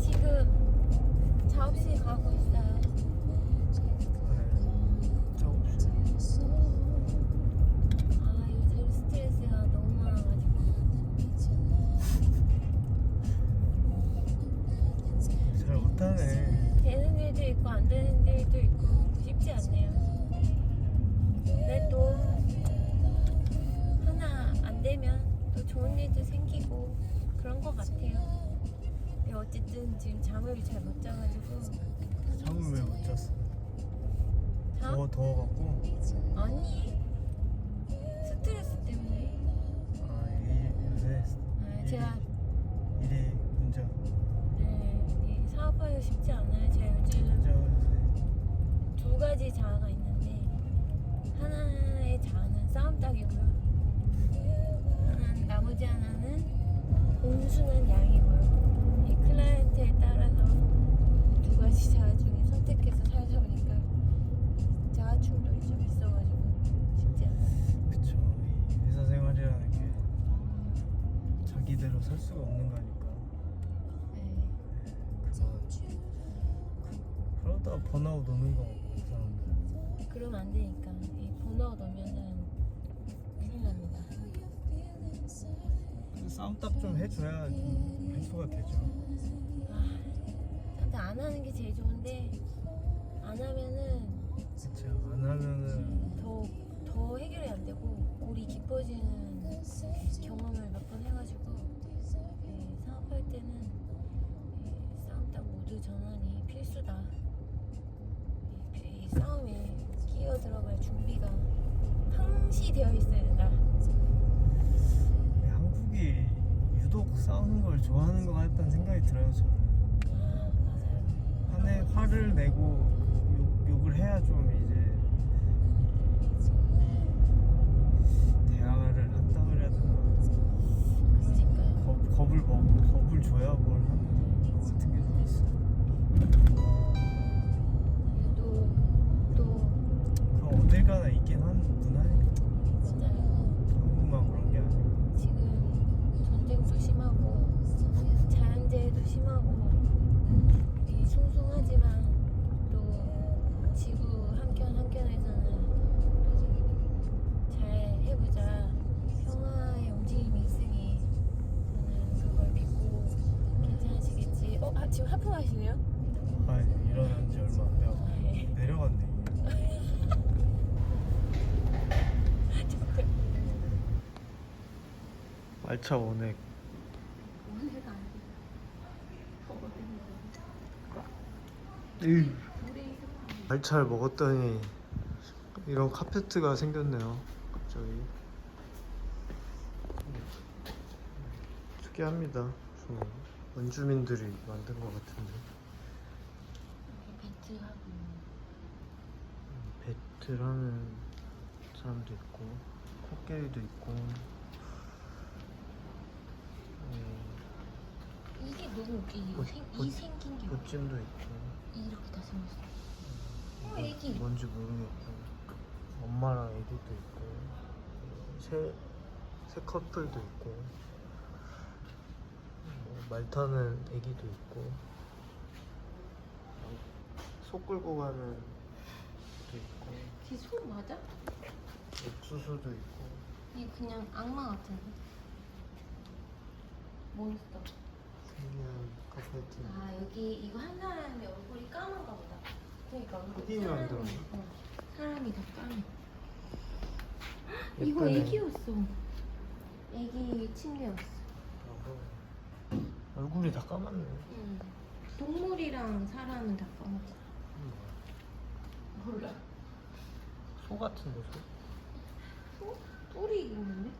지금 작업실 가고 있어요. 아 요즘 스트레스가 너무 많아가지고. 되는 일도 있고 안 되는 일도 있고 쉽지 않네요. 근데 또 하나 안 되면. 또 좋은 일도 생기고 그런 것 같아요. 근데 어쨌든 지금 잠을 잘 못 자가지고 잠을 왜 못 잤어? 잠? 더워 더워갖고 아니 스트레스 때문에 아 이게 요새 아, 제가 일이 문제 네, 이 사업하기가 쉽지 않아요. 제가 요즘 진짜 요새 두 가지 자아가 있는데 하나의 자아는 싸움 딱이고요. 나머지 하나는 온순한 양이고요. 이 클라이언트에 따라서 두 가지 자아 중에 선택해서 살다 보니까 자아 충돌이 좀 있어가지고 쉽지 않아요. 그쵸 이 회사 생활이라는 게 자기대로 살 수가 없는 거니까 네. 그런 그러다 번아웃 오는 거고 그 사람들 그러면 안 되니까 이 번아웃 오면은 싸움 딱좀 해줘야 좀 해소가 되죠 아, 근데 안 하는 게 제일 좋은데 안 하면은 그쵸 안 하면은 더, 더 해결이 안 되고 골이 깊어지는 경험을 몇 번 해가지고 예, 사업할 때는 예, 싸움 딱 모두 전환이 필수다. 이, 이 싸움에 끼어 들어갈 준비가 항시 되어 있어야 된다. 유독 싸우는 걸 좋아하는 것 같다는 생각이 들어요 저는. 한해 화를 내고 욕, 욕을 해야 좀 이제 이 대화를 한다 그래야 되나. 겁, 겁을 먹 겁을 줘야 뭘 하는 심하고 이 숭숭하지만 또 지구 한켠 한켠에서는 또잘 해보자 평화의 움직임이 있으니 저는 그걸 믿고 괜찮으시겠지. 어, 아, 지금 하품하시네요? 아 일어난 지 얼마 안 돼요. 네. 내려갔네. 말차 원액 오늘가 안 있어. 말차를 먹었더니 이런 카페트가 생겼네요. 갑자기 특이합니다. 좀 원주민들이 만든 것 같은데 배틀 하는 사람도 있고 코끼리도 있고 음, 이게 너무 웃기지. 보- 생, 보- 이 생긴 게 보찜도 있고 이렇게 다 생겼어. 어, 뭐- 애기. 뭔지 모르겠고 엄마랑 애기도 있고 새, 새 커플도 있고 뭐 말 타는 애기도 있고 소 끌고 가는 것도 있고 걔소 맞아? 옥수수도 있고 이게 그냥 악마 같은데. 몬스터. 신기한 카페트 아 여기 이거 한 사람의 얼굴이 까만가 보다. 그러니까 흑인이 사람이- 만들었나? 어, 사람이 다 까매. 이거 예쁘네. 애기였어. 애기 침대였어. 얼굴이 다 까맣네 응. 동물이랑 사람은 다 까맣지. 몰라. 소 같은데 소? 소? 뿔이 있는데?